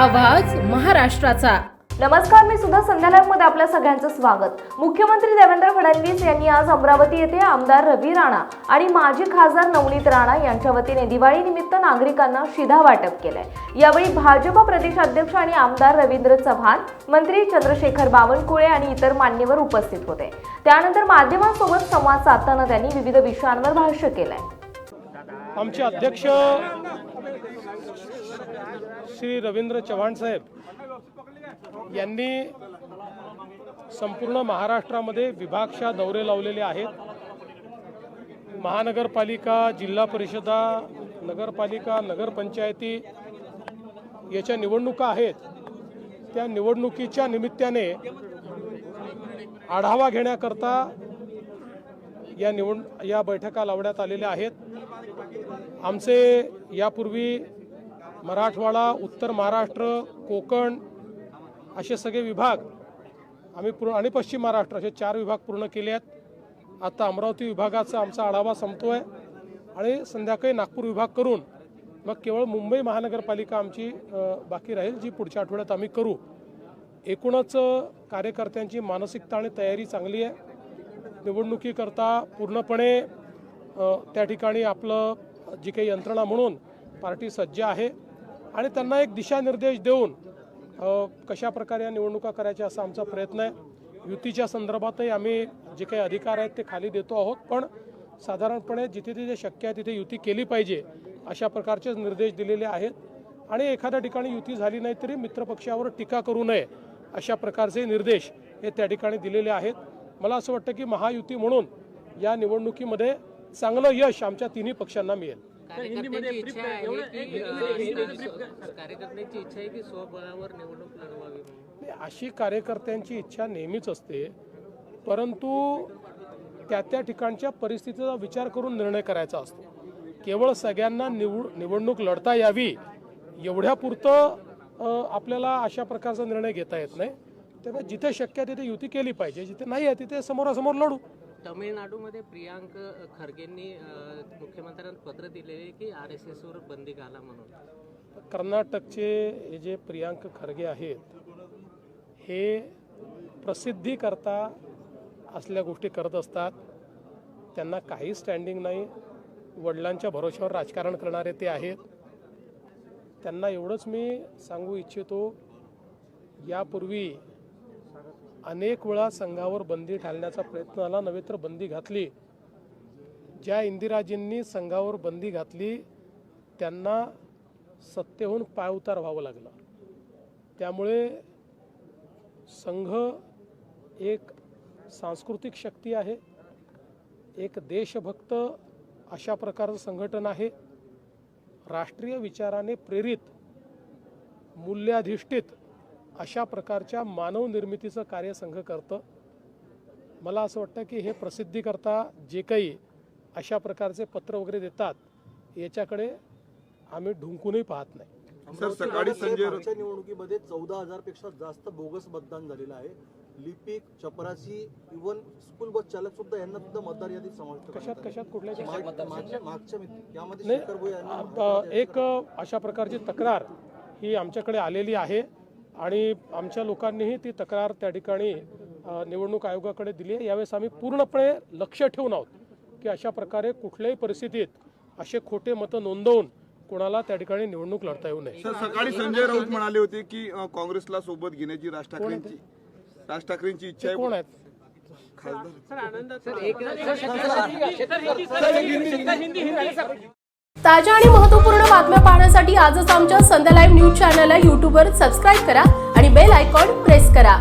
महाराष्ट्राचा. नमस्कार मी सुद्धा संध्या लाईव्हमध्ये आपल्या सगळ्यांचं स्वागत. मुख्यमंत्री देवेंद्र फडणवीस यांनी आज अमरावती येथे आमदार रवी राणा आणि माजी खासदार नवनीत राणा यांच्या वतीने दिवाळी निमित्त नागरिकांना शिधा वाटप केलंय. यावेळी भाजप प्रदेशाध्यक्ष आणि आमदार रवींद्र चव्हाण मंत्री चंद्रशेखर बावनकुळे आणि इतर मान्यवर उपस्थित होते. त्यानंतर माध्यमांसोबत संवाद साधताना त्यांनी विविध विषयांवर भाष्य केलंय. आमचे अध्यक्ष श्री रवींद्र चव्हाण साहेब यांनी संपूर्ण महाराष्ट्रामध्ये विभागशा दौरे लावलेले आहेत. महानगरपालिका जिल्हा परिषदा नगरपालिका नगरपंचायती याच्या निवडणुका आहेत. त्या निवडणुकीच्या निमित्ताने आढावा घेण्याकरता या निवड या बैठका लावण्यात आलेल्या आहेत. आमचे यापूर्वी मराठवाडा उत्तर महाराष्ट्र कोकण असे सगळे विभाग आम्ही पूर्ण आणि पश्चिम महाराष्ट्र असे चार विभाग पूर्ण केले आहेत. आता अमरावती विभागाचा आमचा आढावा संपतो आहे आणि संध्याकाळी नागपूर विभाग करून मग केवळ मुंबई महानगरपालिका आमची बाकी राहील जी पुढच्या आठवड्यात आम्ही करू. एकूणच कार्यकर्त्यांची मानसिकता आणि तयारी चांगली आहे. निवडणुकीकरता पूर्णपणे त्या ठिकाणी आपलं जी काही यंत्रणा म्हणून पार्टी सज्ज आहे. आणि त्यांना एक दिशानिर्देश देऊन कशा प्रकारे या निवडणुका करायच्या असा आमचा प्रयत्न आहे. युतीच्या संदर्भातही आम्ही जे काही अधिकार आहेत ते खाली देतो आहोत. पण साधारणपणे जिथे तिथे शक्य आहे तिथे युती केली पाहिजे अशा प्रकारचे निर्देश दिलेले आहेत. आणि एखाद्या ठिकाणी युती झाली नाही तरी मित्रपक्षावर टीका करू नये अशा प्रकारचे निर्देश हे त्या ठिकाणी दिलेले आहेत. मला असं वाटतं की महायुती म्हणून या निवडणुकीमध्ये चांगलं यश आमच्या तिन्ही पक्षांना मिळेल. कार्यकर्त्यांची इच्छा आहे की अ, कार्यकर्त्यांची इच्छा आहे की स्वबळावर निवडणूक लढवावी अशी कार्यकर्त्यांची इच्छा नेहमीच असते परंतु त्या त्या ठिकाणच्या परिस्थितीचा विचार करून निर्णय करायचा असतो. केवळ सगळ्यांना निवड निवडणूक लढता यावी एवढ्यापुरतं आपल्याला अशा प्रकारचा निर्णय घेता येत नाही. त्यामुळे जिथे शक्य आहे तिथे युती केली पाहिजे जिथे नाही आहे तिथे समोरासमोर लढू. तमिळनाडूमध्ये प्रियांक खरगेंनी मुख्यमंत्र्यांना पत्र दिलेले की आर एस एसवर बंदी घाला म्हणून. कर्नाटकचे हे जे प्रियांक खरगे आहेत हे प्रसिद्धीकरता असल्या गोष्टी करत असतात. त्यांना काही स्टँडिंग नाही. वडिलांच्या भरोश्यावर राजकारण करणारे ते आहेत. त्यांना एवढंच मी सांगू इच्छितो यापूर्वी अनेक वेळा संघावर बंदी घालण्याचा प्रयत्न आला नव्हे तर बंदी घातली. ज्या इंदिराजींनी संघावर बंदी घातली त्यांना सत्तेहून पायउतार व्हावं लागलं. त्यामुळे संघ एक सांस्कृतिक शक्ती आहे एक देशभक्त अशा प्रकारचं संघटन आहे. राष्ट्रीय विचाराने प्रेरित मूल्याधिष्ठित अशा प्रकारच्या मानव निर्मितीचं कार्य संघ करतं. मला असं वाटतं की हे प्रसिद्धीकरता जे काही अशा प्रकारचे पत्र वगैरे देतात याच्याकडे आम्ही ढुंकूनही पाहत नाही. सर सकाळी संजय निवडणुकीमध्ये चौदा हजारपेक्षा जास्त बोगस मतदान झालेलं आहे. लिपिक चपरासी इव्हन स्कूल बस चालक सुद्धा यांना सुद्धा मतदार यादीत समाविष्ट कशात कशात कुठल्या एक अशा प्रकारची तक्रार ही आमच्याकडे आलेली आहे. आणि आमच्या लोकांनीही ती तक्रार त्या ठिकाणी निवडणूक आयोगाकडे दिली आहे यावेळेस आम्ही पूर्णपणे लक्ष ठेवून आहोत की अशा प्रकारे कुठल्याही परिस्थितीत असे खोटे मतं नोंदवून कोणाला त्या ठिकाणी निवडणूक लढता येऊ नये सर सकाळी संजय राऊत म्हणाले होते की काँग्रेसला सोबत घेण्याची राज ठाकरेंची राज ठाकरेंची इच्छा कोण आहेत ताज्या आणि महत्त्वपूर्ण बातम्या पाहण्यासाठी आजच आमच्या संध्या लाईव्ह न्यूज चॅनलला यूट्यूबवर सबस्क्राईब करा आणि बेल आयकॉन प्रेस करा.